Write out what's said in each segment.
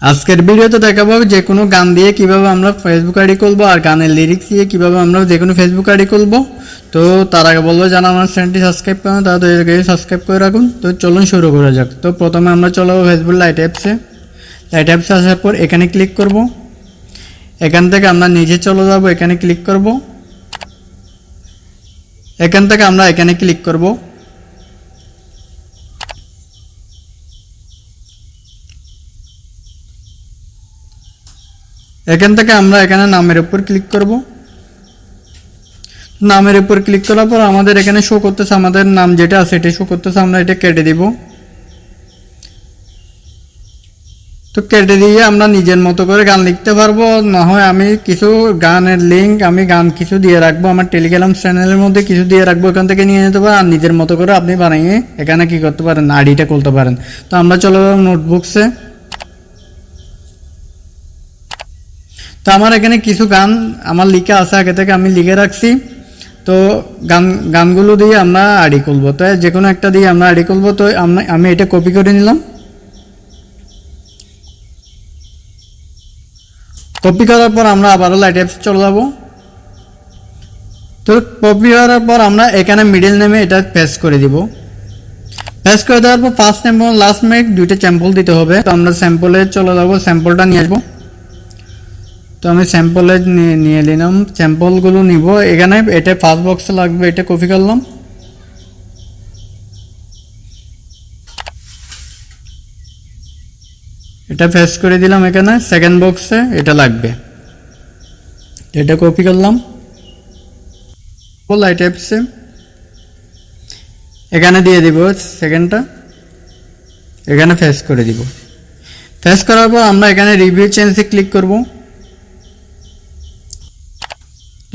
আজকের ভিডিওতে দেখাবো যে কোনো গান দিয়ে কীভাবে আমরা ফেসবুক আইডি খুলবো আর গানের লিরিক্স দিয়ে কীভাবে আমরা যে কোনো ফেসবুক আইডি খুলবো। তো তার আগে বলব, যারা আমার চ্যানেলটি সাবস্ক্রাইব করেন তারা সাবস্ক্রাইব করে রাখুন। তো চলুন শুরু করা যাক। তো প্রথমে আমরা চলো ফেসবুক লাইট অ্যাপসে লাইট অ্যাপসে আসার পর এখানে ক্লিক করব। এখান থেকে আমরা নিজে চলে যাব, এখানে ক্লিক করব। এখান থেকে আমরা এখানে ক্লিক করব। এখান থেকে আমরা এখানে নামের উপর ক্লিক করব। নামের উপর ক্লিক করার পর আমাদের এখানে শো করতেছে আমাদের নাম যেটা আছে এটা শো করতেছে, আমরা এটা কেটে দিব। তো কেটে দিয়ে আমরা নিজের মতো করে গান লিখতে পারব, না হয় আমি কিছু গানের লিঙ্ক আমি গান কিছু দিয়ে রাখব, আমার টেলিগ্রাম চ্যানেলের মধ্যে কিছু দিয়ে রাখব, এখান থেকে নিয়ে নিতে পারেন, আর নিজের মতো করে আপনি বানিয়ে এখানে কি করতে পারেন, আইডিটা খুলতে পারেন। তো আমরা চলো নোটবুকসে তো আমার এখানে কিছু গান আমার লিখে আছে, আগে থেকে আমি লিখে রাখছি। তো গান, গানগুলো দিয়ে আমরা আড়ি খুলবো। তো যে কোনো একটা দিয়ে আমরা আড়ি করব তো আমি এটা কপি করে নিলাম। কপি করার পর আমরা আবারও লাইট অ্যাপস চলে যাব। তো কপি করার পর আমরা এখানে মিডিল নেমে এটা পেস্ট করে দিব। পেস্ট করে দেওয়ার পর ফার্স্ট নেম এবং লাস্ট মেক দুইটা স্যাম্পল দিতে হবে। তো আমরা স্যাম্পলে চলে যাব স্যাম্পলটা নিয়ে আসব। তো আমি স্যাম্পলে নিয়ে নিলাম। স্যাম্পলগুলো নিব। এখানে এটা ফার্স্ট বক্সে লাগবে, এটা কপি করলাম। এটা ফেস করে দিলাম এখানে। সেকেন্ড বক্সে এটা লাগবে। এটা কপি করলাম। লাইট অ্যাপসে এখানে দিয়ে দিব সেকেন্ডটা এখানে ফেস করে দিব। ফেস করার পর আমরা এখানে রিভিউ চেঞ্জে ক্লিক করব।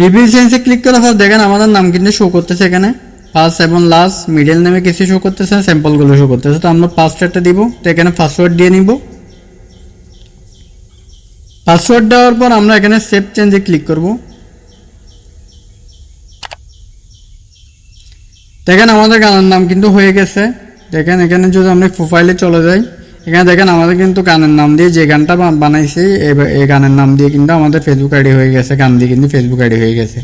রিভিউ চেঞ্জে ক্লিক করার পর দেখেন আমাদের নাম কিন্তু শো করতেছে এখানে। ফার্স্ট এবং লাস্ট মিডল নামে কিছু শো করতেছে স্যাম্পলগুলো শো করতেছে। তো আমরা পাসওয়ার্ডটা দিব, তো এখানে পাসওয়ার্ড দিয়ে নিব। পাসওয়ার্ড দেওয়ার পর আমরা এখানে সেভ চেঞ্জে ক্লিক করব। দেখেন আমাদের গানের নাম কিন্তু হয়ে গেছে। দেখেন এখানে যদি আমরা প্রোফাইলে চলে যাই এখানে দেখেন আমাদের কিন্তু গানের নাম দিয়ে যে গানটা বানাইছি এই- গানের নাম দিয়ে কিন্তু আমাদের ফেসবুক আইডি হয়ে গেছে, গান দিয়ে কিন্তু ফেসবুক আইডি হয়ে গেছে।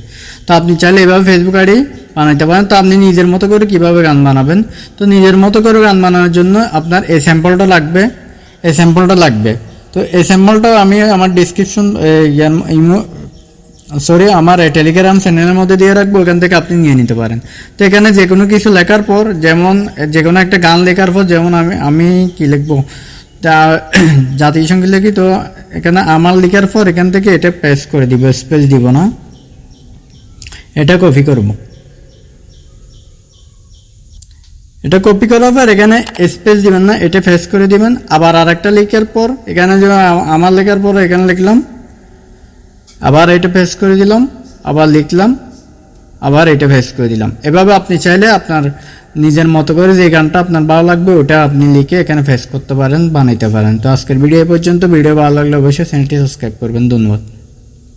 তো আপনি চাইলে এভাবে ফেসবুক আইডি বানাইতে পারেন। তো আপনি নিজের মতো করে কীভাবে গান বানাবেন? তো নিজের মতো করে গান বানানোর জন্য আপনার এই স্যাম্পলটা লাগবে। এই স্যাম্পলটা লাগবে। তো এই স্যাম্পলটা আমি আমার ডিসক্রিপশন সরি আমার টেলিগ্রাম চ্যানেলের মধ্যে দিয়ে রাখব, ওখান থেকে আপনি নিয়ে নিতে পারেন। তো এখানে যে কোনো কিছু লেখার পর, যেমন যে কোনো একটা গান লেখার পর, যেমন আমি আমি কি লিখব? তা জাতিসংগীত লিখি তো এখানে আমার লেখার পর এখান থেকে এটা পেস্ট করে দিব স্পেস দিব না। এটা কপি করব। এটা কপি করার পর এখানে স্পেস দিবেন না, এটা ফেস করে দিবেন। আবার আর একটা লেখার পর, এখানে আমার লেখার পর এখানে লিখলাম আবার এটা ফেস করে দিলাম, আবার লিখলাম, আবার এটা ফেস করে দিলাম। এভাবে আপনি চাইলে আপনার নিজের মতো করে যে গানটা আপনার ভালো লাগবে, ওটা আপনি লিখে এখানে ফেস করতে পারেন, বানাইতে পারেন। তো আজকের ভিডিও পর্যন্ত। ভিডিও ভালো লাগলে অবশ্যই চ্যানেলটি সাবস্ক্রাইব করবেন। ধন্যবাদ।